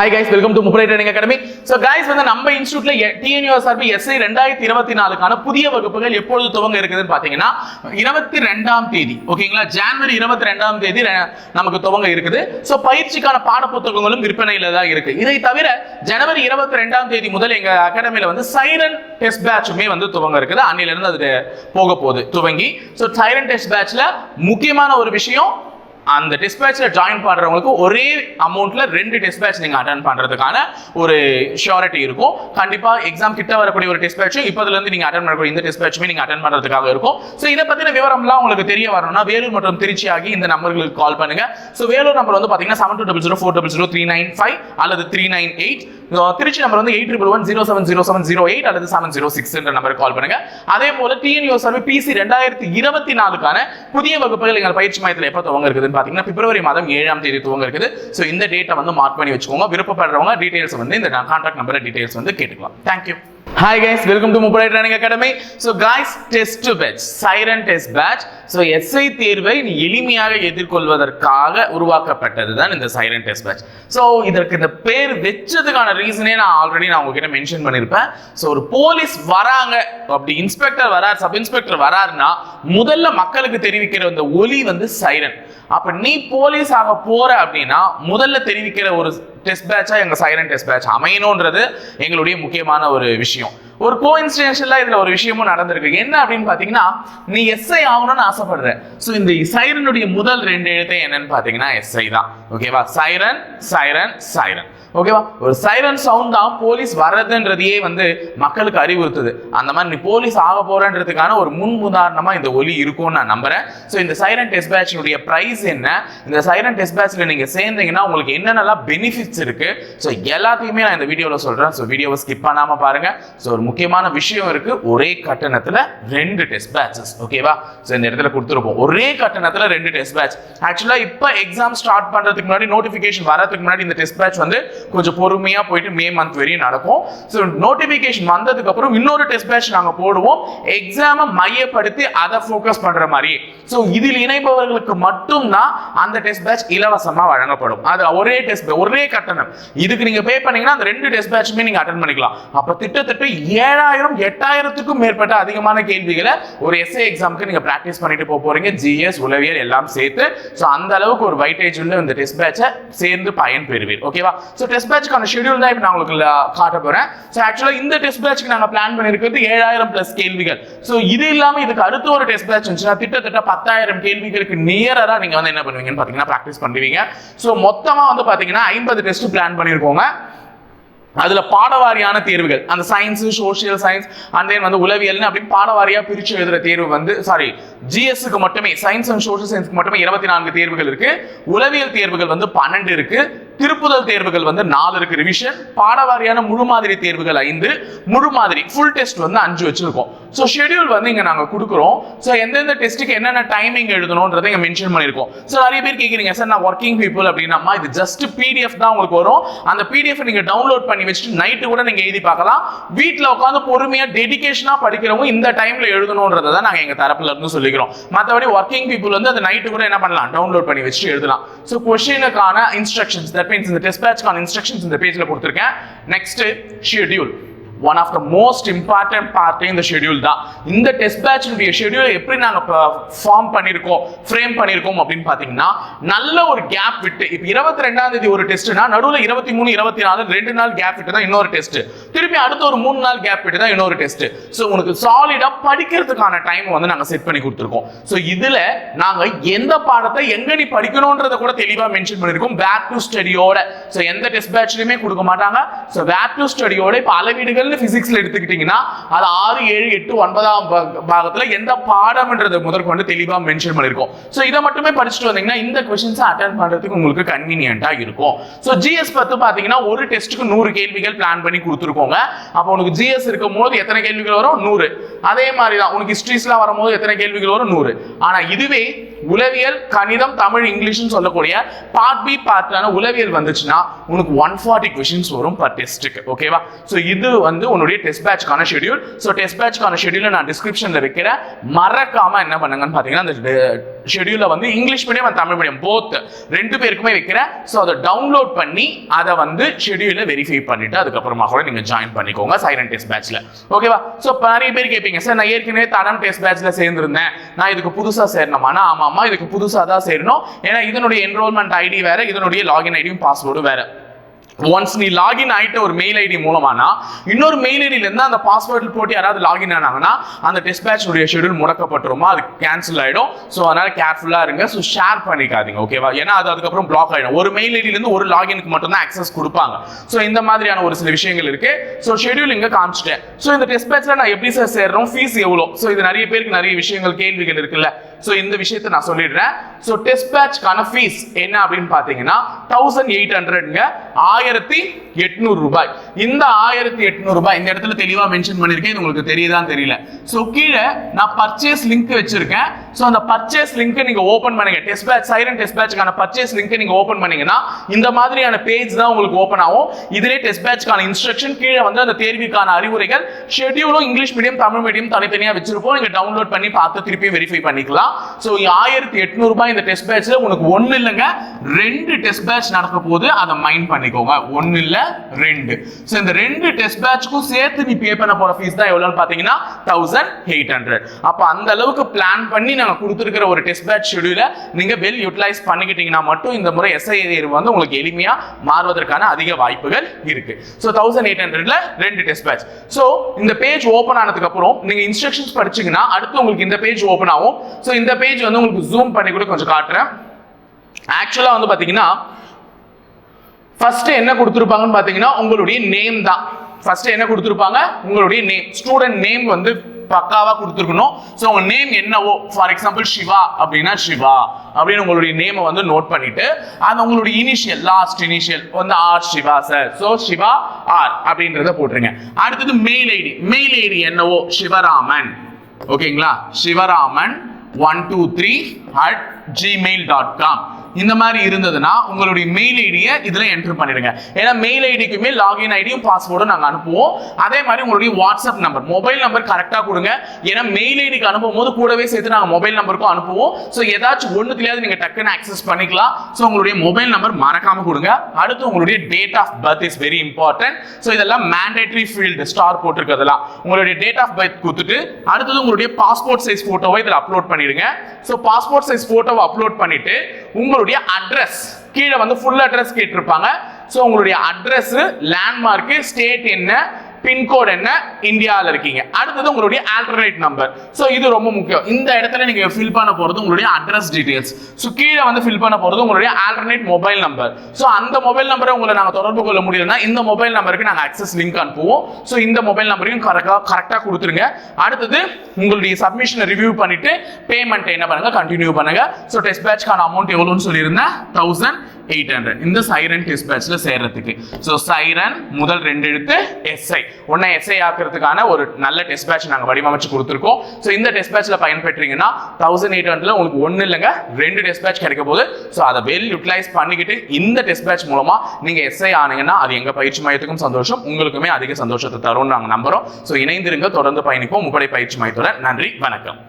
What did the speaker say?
Hi guys welcome to முப்படை training academy so guys வந்து நம்ம இன்ஸ்டியூட்ல டிஎன்யூஎஸ்ஆர்பி எஸ்ஐ ரெண்டாயிரத்தி இருபத்தி நாலுக்கான புதிய வகுப்புகள் எப்பொழுது துவங்க இருக்குதுன்னு பார்த்தீங்கன்னா இருபத்தி ரெண்டாம் தேதி. ஓகேங்களா? ஜான்வரி இருபத்தி ரெண்டாம் தேதி நமக்கு துவங்க இருக்குது. ஸோ பயிற்சிக்கான பாடப்புத்தகங்களும் விற்பனையில தான் இருக்கு. இதை தவிர ஜனவரி இருபத்தி ரெண்டாம் தேதி முதல் எங்க அகாடமியில வந்து சைரன் டெஸ்ட் பேட்சுமே வந்து துவங்க இருக்குது. அன்னில இருந்து அது போக போகுது துவங்கி. ஸோ சைரன் டெஸ்ட் பேட்ச்ல முக்கியமான ஒரு விஷயம் அந்த டிஸ்பேச்சில் ஜாயின் பண்ணுறவங்களுக்கு ஒரே அமௌண்ட்டில் ரெண்டு டிஸ்பேட்ச் நீங்கள் அட்டன் பண்ணுறதுக்கான ஒரு ஷியோரிட்டி இருக்கும். கண்டிப்பாக எக்ஸாம் கிட்ட வரக்கூடிய ஒரு டெஸ்ட் இப்போதுலேருந்து நீங்கள் அட்டன் பண்ணக்கூடிய இந்த டெஸ்ட் நீங்கள் அட்டன் பண்ணுறதுக்காக இருக்கும். ஸோ இதை பற்றின விவரம்லாம் உங்களுக்கு தெரிய வரணும்னா வேலூர் மற்றும் திருச்சி ஆகி இந்த நம்பர்களுக்கு கால் பண்ணுங்க. ஸோ வேலூர் நம்பர் வந்து பார்த்தீங்கன்னா seven two double zero four double zero three nine five அல்லது three nine eight Tiruchi number வந்து eight triple one zero seven zero seven zero eight அல்லது செவன் ஜீரோ சிக்ஸ் என்ற நம்பருக்கு கால் பண்ணுங்க. அதே போல டிஎன்யூ சர்வே பிசி ரெண்டாயிரத்தி இருபத்தி நாலுக்கான புதிய வகுப்புகள் எங்கள் பயிற்சி மையத்தில் எப்போ துவங்க இருக்குதுன்னு பார்த்தீங்கன்னா பிப்ரவரி மாதம் ஏழாம் தேதி துவங்க இருக்குது. ஸோ இந்த டேட்டை வந்து மார்க் பண்ணி வச்சுக்கோங்க. விருப்பப்படுறவங்க டீடைல்ஸ் வந்து இந்த கான்டாக்ட் நம்பர் டீடைல்ஸ் வந்து கேட்டுக்கலாம். Thank you hi guys welcome to முப்படை training academy so guys test batch siren test batch so SI தேர்வை நீ எளிமையாக எதிர்கொள்வதற்காக உருவாக்கப்பட்டது தான் இந்த சைரன் டெஸ்ட் பேட்ச் ஸோ இதற்கு இந்த பேர் வச்சதுக்கான ரீசனே நான் ஆல்ரெடி நான் உங்ககிட்ட மென்ஷன் பண்ணியிருப்பேன் ஸோ ஒரு போலீஸ் வராங்க அப்படி இன்ஸ்பெக்டர் வரார் சப் இன்ஸ்பெக்டர் வராருன்னா முதல்ல மக்களுக்கு தெரிவிக்கிற இந்த ஒலி வந்து சைரன் அப்ப நீ போலீஸ் ஆக போற அப்படின்னா முதல்ல தெரிவிக்கிற ஒரு டெஸ்ட் பேட்சா எங்க சைரன் டெஸ்ட் பேட்ச் அமையணும்ன்றது எங்களுடைய முக்கியமான ஒரு விஷயம். ஒரு கோ இதுல ஒரு விஷயமும் நடந்திருக்கு. என்ன அப்படின்னு பாத்தீங்கன்னா நீ எஸ்ஐ ஆகணும்னு ஆசைப்படுற. ஸோ இந்த சைரனுடைய முதல் ரெண்டு எழுத்தை என்னன்னு பாத்தீங்கன்னா எஸ்ஐ தான். ஓகேவா சைரன் சைரன் சைரன் ஓகேவா ஒரு சைரன் சவுண்ட் தான் போலீஸ் வர்றதுன்றதையே வந்து மக்களுக்கு அறிவுறுத்துது. அந்த மாதிரி நீ போலீஸ் ஆக போறன்றதுக்கான ஒரு முன் உதாரணமா இந்த ஒலி இருக்கும்னு நான் நம்புறேன். ஸோ இந்த சைரன் டெஸ்ட் பேட்சினுடைய ப்ரைஸ் என்ன? இந்த சைரன் டெஸ்ட் பேட்ச்ல நீங்க சேர்ந்தீங்கன்னா உங்களுக்கு என்னென்னலாம் பெனிஃபிட்ஸ் இருக்கு? ஸோ எல்லாத்தையுமே நான் இந்த வீடியோவில் சொல்றேன். ஸோ வீடியோவை ஸ்கிப் பண்ணாம பாருங்க. ஸோ ஒரு முக்கியமான விஷயம் இருக்கு. ஒரே கட்டணத்துல ரெண்டு டெஸ்ட் பேட்சஸ் ஓகேவா ஸோ இந்த இடத்துல கொடுத்துருப்போம். ஒரே கட்டணத்துல ரெண்டு டெஸ்ட் பேட்ச் ஆக்சுவலா இப்போ எக்ஸாம் ஸ்டார்ட் பண்றதுக்கு முன்னாடி நோட்டிஃபிகேஷன் வரதுக்கு முன்னாடி இந்த டெஸ்ட் பேட்ச் வந்து கொஞ்சம் பொறுமையா போயிட்டு மே மந்த் வரையும் நடக்கும். ஸோ நோட்டிஃபிகேஷன் வந்ததுக்கு அப்புறம் இன்னொரு டெஸ்ட் பேட்ச் நாங்க போடுவோம். எக்ஸாமை மையப்படுத்தி அதை ஃபோக்கஸ் பண்ற மாதிரி. ஸோ இதில் இணைப்பவர்களுக்கு மட்டும்தான் அந்த டெஸ்ட் பேட்ச் இலவசமா வழங்கப்படும். அது ஒரே டெஸ்ட் ஒரே கட்டணம். இதுக்கு நீங்க பே பண்ணீங்கன்னா அந்த ரெண்டு டெஸ்ட் பேட்சுமே நீங்க அட்டன் பண்ணிக்கலாம். அப்போ திட்டத்தட்ட ஏழாயிரம் எட்டாயிரத்துக்கும் மேற்பட்ட அதிகமான கேள்விகளை ஒரு எஸ்ஏ எக்ஸாமுக்கு நீங்க ப்ராக்டிஸ் பண்ணிட்டு போக போறீங்க. ஜிஎஸ் உளவியல் எல்லாம் சேர்த்து. ஸோ அந்த அளவுக்கு ஒரு வைட்டேஜ் உள்ள இந்த டெஸ்ட் பேட்சை சேர்ந்து பயன் பெறுவீர். ஓகேவா ஸோ டெஸ்ட் பேட்ச்க்கான ஷெடியூல் தான் இப்போ நான் உங்களுக்கு காட்ட போறேன். ஸோ ஆக்சுவலாக இந்த டெஸ்ட் பேட்ச்க்கு நாங்கள் பிளான் பண்ணியிருக்கிறது ஏழாயிரம் பிளஸ் கேள்விகள். ஸோ இது இல்லாமல் இதுக்கு அடுத்த ஒரு டெஸ்ட் பேட்ச் இருந்துச்சுன்னா திட்டத்தட்ட பத்தாயிரம் கேள்விகளுக்கு நியராக நீங்கள் வந்து என்ன பண்ணுவீங்கன்னு பார்த்தீங்கன்னா ப்ராக்டிஸ் பண்ணுவீங்க. ஸோ மொத்தமாக வந்து பார்த்தீங்கன்னா ஐம்பது டெஸ்ட் பிளான் பண்ணியிருக்கோங்க அதுல பாடவாரியான தேர்வுகள் அந்த science social science and then வந்து உளவியல்னு அப்படி பாடவாரியா பிரிச்சு எழுதுற தேர்வு வந்து சாரி ஜிஎஸ்க்கு மட்டுமே சயின்ஸ் அண்ட் சோஷியல் சயின்ஸ்க்கு மட்டுமே இருபத்தி நான்கு தேர்வுகள் இருக்கு. உளவியல் தேர்வுகள் வந்து பன்னெண்டு இருக்கு. திருப்புதல் தேர்வுகள் வந்து நாலு இருக்கு ரிவிஷன் பாடவாரியான முழு மாதிரி தேர்வுகள் ஐந்து முழு மாதிரி ஃபுல் டெஸ்ட் வந்து அஞ்சு வச்சிருக்கோம். ஸோ ஷெட்யூல் வந்து இங்கே நாங்கள் கொடுக்குறோம். ஸோ எந்தெந்த டெஸ்ட்டுக்கு என்னென்ன டைமிங் எழுதணுன்றதை இங்கே மென்ஷன் பண்ணியிருக்கோம். ஸோ நிறைய பேர் கேட்குறீங்க சார் நான் ஒர்க்கிங் பீப்புள் அப்படின்னா இது ஜஸ்ட் பிடிஎஃப் தான் உங்களுக்கு வரும். அந்த பிடிஎஃப் நீங்கள் டவுன்லோட் பண்ணி வச்சுட்டு நைட்டு கூட நீங்கள் எழுதி பார்க்கலாம். வீட்டில் உட்காந்து பொறுமையாக டெடிக்கேஷனாக படிக்கிறவங்க இந்த டைமில் எழுதணுன்றதை தான் நாங்கள் எங்கள் தரப்புல இருந்து சொல்லிக்கிறோம். மற்றபடி ஒர்க்கிங் பீப்புள் வந்து அந்த நைட்டு கூட என்ன பண்ணலாம் டவுன்லோட் பண்ணி வச்சுட்டு எழுதலாம். ஸோ கொஸ்டினுக்கான இன்ஸ்ட்ரக்ஷன்ஸ் தட் மீன்ஸ் இந்த டெஸ்ட் பேட்ச்க்கான இன்ஸ்ட்ரக்ஷன்ஸ் இந்த பேஜில் கொடுத்துருக்கேன். Next schedule one of the most important பார்ட்டே இந்த ஷெட்யூல் தான். இந்த டெஸ்ட் பேட்சினுடைய ஷெட்யூல் எப்படி நாங்கள் ஃபார்ம் பண்ணியிருக்கோம் ஃப்ரேம் பண்ணியிருக்கோம் அப்படின்னு பார்த்தீங்கன்னா நல்ல ஒரு கேப் விட்டு இப்போ இருபத்தி ரெண்டாம் தேதி ஒரு டெஸ்ட்னா நடுவில் இருபத்தி மூணு இருபத்தி நாலு ரெண்டு நாள் கேப் விட்டு தான் இன்னொரு டெஸ்ட் திருப்பி அடுத்த ஒரு மூணு நாள் கேப் விட்டு தான் இன்னொரு டெஸ்ட் ஸோ உனக்கு சாலிடாக படிக்கிறதுக்கான டைம் வந்து நாங்கள் செட் பண்ணி கொடுத்துருக்கோம். ஸோ இதில் நாங்கள் எந்த பாடத்தை எங்கே நீ படிக்கணுன்றத கூட தெளிவாக மென்ஷன் பண்ணியிருக்கோம் பேக் டு ஸ்டடியோட ஸோ எந்த டெஸ்ட் பேட்ச்லையுமே கொடுக்க மாட்டாங்க. ஸோ பேக் டு ஸ்டடியோட இப்போ அளவீடுகள்னு ஃபிசிக்ஸில் எடுத்துக்கிட்டிங்கன்னா அது ஆறு ஏழு எட்டு ஒன்பதாம் பாகத்தில் எந்த பாடம்ன்றதை முதற்கொண்டு தெளிவாக மென்ஷன் பண்ணியிருக்கோம் ஸோ இதை மட்டுமே படிச்சுட்டு வந்தீங்கன்னா இந்த கொஷின்ஸை அட்டன் பண்ணுறதுக்கு உங்களுக்கு கன்வீனியண்ட்டாக இருக்கும். ஸோ ஜிஎஸ் பத்து பார்த்தீங்கன்னா ஒரு டெஸ்ட்டுக்கு நூறு கேள்விகள் பிளான் பண்ணி கொடுத்துருக்கோம். கொடுத்துருக்கோங்க அப்போ உனக்கு ஜிஎஸ் இருக்கும் போது எத்தனை கேள்விகள் வரும்? நூறு. அதே மாதிரி தான் உனக்கு ஹிஸ்ட்ரிஸ்லாம் வரும்போது எத்தனை கேள்விகள் வரும்? நூறு. ஆனா இதுவே உளவியல் கணிதம் தமிழ் இங்கிலீஷ்னு சொல்லக்கூடிய பார்ட் பி பார்ட்டான உளவியல் வந்துச்சுன்னா உனக்கு ஒன் ஃபார்ட்டி கொஷின்ஸ் வரும் பர் டெஸ்ட்டுக்கு ஓகேவா ஸோ இது வந்து உன்னுடைய டெஸ்ட் பேட்ச்க்கான ஷெடியூல் ஸோ டெஸ்ட் பேட்ச்க்கான ஷெடியூலை நான் டிஸ்கிரிப்ஷனில் வைக்கிறேன் மறக்காமல் என்ன பண்ணுங்கன்னு பார்த்தீங்கன்னா அந்த ஷெடியூல வந்து English medium and Tamil medium both ரெண்டு பேருக்குமே வைக்கிறேன் ஸோ அதை டவுன்லோட் பண்ணி அதை வந்து ஷெடியூல வெரிஃபை பண்ணிட்டு அதுக்கப்புறமா கூட நீங்கள் ஜாயின் பண்ணிக்கோங்க சைலண்ட் டெஸ்ட் பேட்ச்ல ஓகேவா ஸோ நிறைய பேர் கேட்பீங்க சார் நான் ஏற்கனவே தடம் டெஸ்ட் பேட்ச்ல சேர்ந்திருந்தேன். நான் இதுக்கு புதுசாக சேரணுமானா ஆமாம் ஆமாம் இதுக்கு புதுசாக தான் சேரணும். ஏன்னா இதனுடைய என்ரோல்மெண்ட் ஐடி வேற இதனுடைய லாகின் ஐடியும் பாஸ்வேர்டும் வேற. ஒன்ஸ் நீ லாகின் ஆயிட்ட ஒரு மெயில் ஐடி மூலமானா இன்னொரு மெயில் ஐடியில இருந்து அந்த பாஸ்வேர்டு போட்டு யாராவது லாகின் ஆனாங்கன்னா அந்த டெஸ்ட் பேட்ச் உடைய ஷெடியூல் முடக்கப்பட்டுருமா? அது கேன்சல் ஆயிடும். ஸோ அதனால கேர்ஃபுல்லா இருங்க. ஸோ ஷேர் பண்ணிக்காதீங்க ஓகேவா ஏன்னா அது அதுக்கப்புறம் பிளாக் ஆயிடும். ஒரு மெயில் ஐடியில இருந்து ஒரு லாகினுக்கு மட்டும் தான் அக்சஸ் கொடுப்பாங்க. ஸோ இந்த மாதிரியான ஒரு சில விஷயங்கள் இருக்கு. ஸோ ஷெடியூல் இங்க காமிச்சிட்டேன். ஸோ இந்த டெஸ்ட் பேட்ச்சில் நான் எப்படி சார் சேர்றோம்? ஃபீஸ் எவ்வளோ? ஸோ இது நிறைய பேருக்கு நிறைய விஷயங்கள் கேள்விகள் இருக்குல்ல. ஸோ இந்த விஷயத்தை நான் சொல்லிடுறேன். ஸோ டெஸ்ட் பேட்ச்க்கான ஃபீஸ் என்ன அப்படின்னு பார்த்தீங்கன்னா தௌசண்ட் எயிட் ஹண்ட்ரட்ங்க ஆயிரம் ஆயிரத்தி எட்நூறு ரூபாய். இந்த ஆயிரத்தி எட்நூறு ரூபாய் இந்த இடத்துல தெளிவா மென்ஷன் பண்ணிருக்கேன் இது உங்களுக்கு தெரியுதான்னு தெரியல. ஸோ கீழே நான் பர்ச்சேஸ் லிங்க் வச்சிருக்கேன். ஸோ அந்த பர்ச்சேஸ் லிங்க் நீங்க ஓபன் பண்ணுங்க. டெஸ்ட் பேட்ச் சைரன் டெஸ்ட் பேட்ச்க்கான பர்ச்சேஸ் லிங்க் நீங்க ஓபன் பண்ணீங்கன்னா இந்த மாதிரியான பேஜ் தான் உங்களுக்கு ஓபன் ஆகும். இதிலே டெஸ்ட் பேட்ச்க்கான இன்ஸ்ட்ரக்ஷன் கீழே வந்து அந்த தேர்வுக்கான அறிவுரைகள் ஷெட்யூலும் இங்கிலீஷ் மீடியம் தமிழ் மீடியம் தனித்தனியா வச்சிருப்போம். நீங்க டவுன்லோட் பண்ணி பார்த்து திருப்பி வெரிஃபை பண்ணிக்கலாம். ஸோ ஆயிரத்தி எட்நூறு ரூபாய் இந்த டெஸ்ட் பேட்ச்ல உனக்கு ஒன்னு இல்லைங்க ரெண்டு டெஸ்ட் பேட்ச் நடக்க போது அதை மைண்ட் பண்ணிக்கோங்க. ஒன்னு இல்ல ரெண்டு. ஸோ இந்த ரெண்டு டெஸ்ட் பேட்ச்க்கும் சேர்த்து நீ பே பண்ண போற ஃபீஸ் தான் எவ்வளோன்னு பார்த்தீங்கன்னா தௌசண்ட் எயிட் ஹண்ட்ரட் அப்போ அந்த அளவுக்கு பிளான் பண்ணி நாங்கள் கொடுத்துருக்கிற ஒரு டெஸ்ட் பேட்ச் ஷெடியூலை நீங்கள் வெல் யூட்டிலைஸ் பண்ணிக்கிட்டீங்கன்னா மட்டும் இந்த முறை எஸ்ஐ தேர்வு வந்து உங்களுக்கு எளிமையாக மாறுவதற்கான அதிக வாய்ப்புகள் இருக்கு. ஸோ தௌசண்ட் எயிட் ஹண்ட்ரட்ல ரெண்டு டெஸ்ட் பேட்ச் ஸோ இந்த பேஜ் ஓப்பன் ஆனதுக்கு அப்புறம் நீங்க இன்ஸ்ட்ரக்ஷன்ஸ் படிச்சீங்கன்னா அடுத்து உங்களுக்கு இந்த பேஜ் ஓப்பன் ஆகும். ஸோ இந்த பேஜ் வந்து உங்களுக்கு ஜூம் பண்ணி கூட கொஞ்சம் காட்டுறேன். ஆக்சுவலாக வந்து பார்த்தீங்கன்னா ஃபர்ஸ்ட் என்ன கொடுத்துருப்பாங்கன்னு பார்த்தீங்கன்னா உங்களுடைய நேம் தான். ஃபர்ஸ்ட் என்ன கொடுத்துருப்பாங்க? உங்களுடைய நேம் ஸ்டூடெண்ட் நேம் வந்து பக்காவா கொடுத்துருக்கணும். ஸோ உங்க நேம் என்னவோ? ஃபார் எக்ஸாம்பிள் சிவா அப்படின்னா சிவா அப்படின்னு உங்களுடைய நேமை வந்து நோட் பண்ணிட்டு அது உங்களுடைய இனிஷியல் லாஸ்ட் இனிஷியல் வந்து R Siva sir so Siva R அப்படின்றத போட்டுருங்க. அடுத்தது மெயில் ஐடி மெயில் ஐடி என்னவோ? சிவராமன் ஓகேங்களா Sivaraman one two three at Gmail dot com இந்த மாதிரி இருந்ததுன்னா உங்களுடைய மெயில் ஐடியை இதில் என்டர் பண்ணிடுங்க. ஏன்னா மெயில் ஐடிக்குமே லாகின் ஐடியும் பாஸ்வேர்டும் நாங்கள் அனுப்புவோம். அதே மாதிரி உங்களுடைய வாட்ஸ்அப் நம்பர் மொபைல் நம்பர் கரெக்டாக கொடுங்க. ஏன்னா மெயில் ஐடிக்கு அனுப்பும் போது கூடவே சேர்த்து நாங்கள் மொபைல் நம்பருக்கும் அனுப்புவோம். ஸோ ஏதாச்சும் ஒண்ணுத்துலயாவது நீங்கள் டக்குன்னு ஆக்சஸ் பண்ணிக்கலாம். ஸோ உங்களுடைய மொபைல் நம்பர் மறக்காமல் கொடுங்க. அடுத்து உங்களுடைய date of birth is very important so இதெல்லாம் மேண்டேட்டரி ஃபீல்டு ஸ்டார் போட்டிருக்கிறதெல்லாம். உங்களுடைய டேட் ஆஃப் பர்த் கொடுத்துட்டு அடுத்தது உங்களுடைய பாஸ்போர்ட் சைஸ் ஃபோட்டோவை இதில் அப்லோட் பண்ணிடுங்க. ஸோ பாஸ்போர்ட் சைஸ் ஃபோட்டோவை அப்லோட் பண்ணிட்டு உங்களுடைய அட்ரஸ் கீழே வந்து ஃபுல் அட்ரஸ் கேட்டிருப்பாங்க. ஸோ உங்களுடைய அட்ரஸ் லேண்ட்மார்க்கு ஸ்டேட் என்ன பின்கோடு என்ன? இந்தியாவில் இருக்கீங்க. அடுத்தது உங்களுடைய ஆல்டர்னேட் நம்பர் ஸோ இது ரொம்ப முக்கியம். இந்த இடத்துல நீங்க ஃபில் பண்ண போறது உங்களுடைய அட்ரஸ் டீடைல்ஸ் ஸோ கீழே வந்து ஃபில் பண்ண போறது உங்களுடைய ஆல்டர்னேட் மொபைல் நம்பர் ஸோ அந்த மொபைல் நம்பரை உங்களை நாங்கள் தொடர்பு கொள்ள முடியலன்னா இந்த மொபைல் நம்பருக்கு நாங்கள் அக்சஸ் லிங்க் அனுப்புவோம். ஸோ இந்த மொபைல் நம்பரையும் கரெக்டாக கரெக்டாக கொடுத்துருங்க. அடுத்தது உங்களுடைய சப்மிஷனை ரிவ்யூ பண்ணிட்டு பேமெண்ட் என்ன பண்ணுங்க? கண்டினியூ பண்ணுங்க. ஸோ டெஸ்ட் பேட்ச்க்கான அமௌண்ட் எவ்வளோன்னு சொல்லியிருந்தேன். தௌசண்ட் எயிட் ஹண்ட்ரட் இந்த சைரன் டெஸ்ட் சேர்றதுக்கு. ஸோ சைரன் முதல் ரெண்டு எழுத்து எஸ்ஐ ஒன்றை எஸ்ஐ ஆக்குறதுக்கான ஒரு நல்ல டெஸ்ட் பேட்ச் நாங்கள் வடிவமைச்சு கொடுத்துருக்கோம். ஸோ இந்த டெஸ்ட் பயன்பெற்றீங்கன்னா தௌசண்ட் எயிட் ஹண்ட்ரட்ல உங்களுக்கு ஒன்றும் இல்லைங்க ரெண்டு டெஸ்ட் பேட்ச் கிடைக்க போகுது. ஸோ அதை வெல் யூட்டிலைஸ் பண்ணிக்கிட்டு இந்த டெஸ்ட் பேட்ச் நீங்கள் எஸ்ஐ ஆனீங்கன்னா அது எங்கள் பயிற்சி மையத்துக்கும் சந்தோஷம் உங்களுக்குமே அதிக சந்தோஷத்தை தரும்னு நாங்கள் நம்புறோம். ஸோ இணைந்திருங்க தொடர்ந்து பயணிப்போம். முப்படை பயிற்சி மையத்தோட நன்றி வணக்கம்.